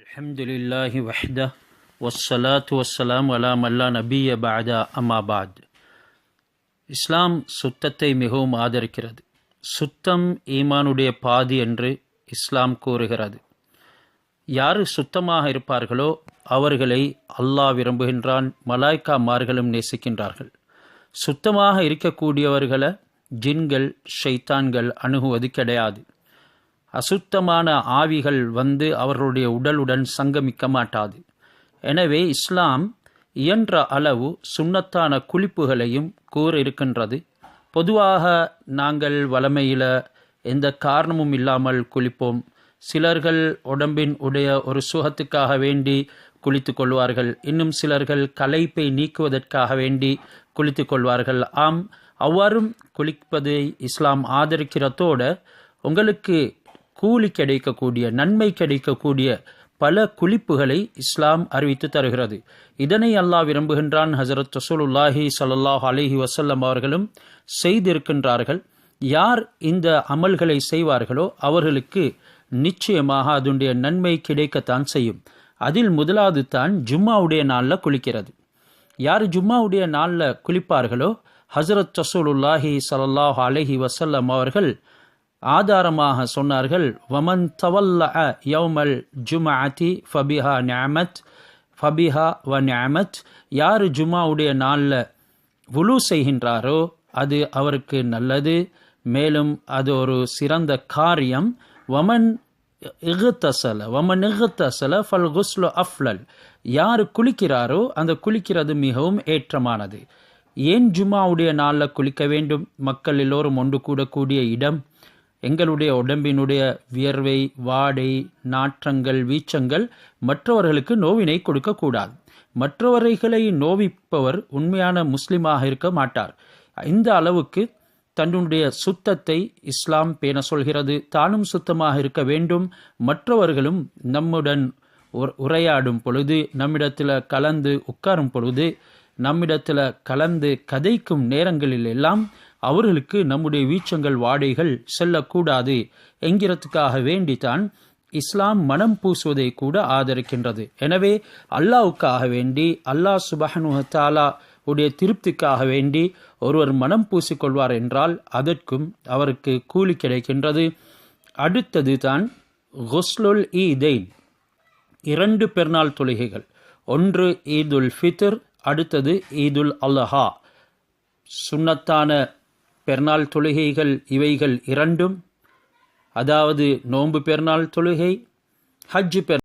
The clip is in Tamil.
الحمد لله وحده والصلاة والسلام على من لا نبي بعد أما بعد இஸ்லாம் சுத்தத்தை மிகவும் ஆதரிக்கிறது சுத்தம் ஈமானுடைய பாதி என்று இஸ்லாம் கூறுகிறது யார் சுத்தமாக இருப்பார்களோ அவர்களை அல்லாஹ் விரும்புகின்றான் மலாய்க்காமார்களும் நேசிக்கின்றார்கள் சுத்தமாக இருக்கக்கூடியவர்களை ஜின்கள் ஷைத்தான்கள் அணுகுவது கிடையாது அசுத்தமான ஆவிகள் வந்து அவர்களுடைய உடலுடன் சங்கமிக்க மாட்டாது. எனவே இஸ்லாம் இயன்ற அளவு சுண்ணத்தான குளிப்புகளையும் கூற இருக்கின்றது பொதுவாக நாங்கள் வளமையில் எந்த காரணமும் இல்லாமல் குளிப்போம். சிலர்கள் உடம்பின் உடைய ஒரு சுகத்துக்காக வேண்டி குளித்து கொள்வார்கள். இன்னும் சிலர்கள் களைப்பை நீக்குவதற்காக வேண்டி குளித்து கொள்வார்கள். ஆம் அவ்வாறும் குளிப்பதை இஸ்லாம் ஆதரிக்கிறதோடு உங்களுக்கு கூலி கிடைக்கக்கூடிய நன்மை கிடைக்கக்கூடிய பல குளிப்புகளை இஸ்லாம் அறிவித்து தருகிறது. இதனை அல்லாஹ் விரும்புகின்றான். ஹசரத் ரசூலுல்லாஹி சல்லாஹ் அலிஹி வசல்லம் அவர்களும் செய்திருக்கின்றார்கள். யார் இந்த அமல்களை செய்வார்களோ அவர்களுக்கு நிச்சயமாக அதனுடைய நன்மை கிடைக்கத்தான் செய்யும். அதில் முதலாவது தான் ஜும்மாவுடைய நாளில் குளிக்கிறது. யார் ஜும்மாவுடைய நாளில் குளிப்பார்களோ ஹசரத் ரசூலுல்லாஹி சல்லாஹ் அலஹி வசல்லம் அவர்கள் ஆதாரமாக சொன்னார்கள் வமன் தவல்ல யௌமல் ஜுமாஅதி ஃபபிஹா நியாமத் ஃபபிஹா வ நியாமத் யார் ஜுமாவுடைய நாளில் உலு செய்கின்றாரோ அது அவருக்கு நல்லது. மேலும் அது ஒரு சிறந்த காரியம். வமன் இகுத்தசல வமன் இகுத்தசல ஃபல் குஸ்லு அஃப்லல். யார் குளிக்கிறாரோ அந்த குளிக்கிறது மிகவும் ஏற்றமானது. ஏன் ஜுமாவுடைய நாளில் குளிக்க வேண்டும்? மக்கள் எல்லோரும் ஒன்று கூடக்கூடிய இடம். எங்களுடைய உடம்பினுடைய வியர்வை வாடை நாற்றங்கள் வீச்சங்கள் மற்றவர்களுக்கு நோவினை கொடுக்கக்கூடாது. மற்றவர்களை நோவிப்பவர் உண்மையான முஸ்லிமாக இருக்க மாட்டார். இந்த அளவுக்கு தன்னுடைய சுத்தத்தை இஸ்லாம் பேண சொல்கிறது. தானும் சுத்தமாக இருக்க வேண்டும். மற்றவர்களும் நம்முடன் உரையாடும் பொழுது நம்மிடத்தில் கலந்து உட்காரும் பொழுது நம்மிடத்தில் கலந்து கதைக்கும் நேரங்களில் எல்லாம் அவர்களுக்கு நம்முடைய வீச்சங்கள் வாடைகள் செல்லக்கூடாது. என்கிறதுக்காக வேண்டித்தான் இஸ்லாம் மனம் பூசுவதை கூட ஆதரிக்கின்றது. எனவே அல்லாவுக்காக வேண்டி அல்லாஹ் சுபஹனுஹத்தாலா உடைய திருப்திக்காக வேண்டி ஒருவர் மனம் பூசிக்கொள்வார் என்றால் அதற்கும் அவருக்கு கூலி கிடைக்கின்றது. அடுத்தது தான் ஹொஸ்லுல் ஈதெயின் இரண்டு பெருநாள் தொழுகைகள். ஒன்று ஈதுல் ஃபித்ர் அடுத்தது ஈதுல் அல்லஹா சுன்னத்தான பெருநாள் தொழுகைகள் இவைகள் இரண்டும். அதாவது நோன்பு பெருநாள் தொழுகை ஹஜ் பெரு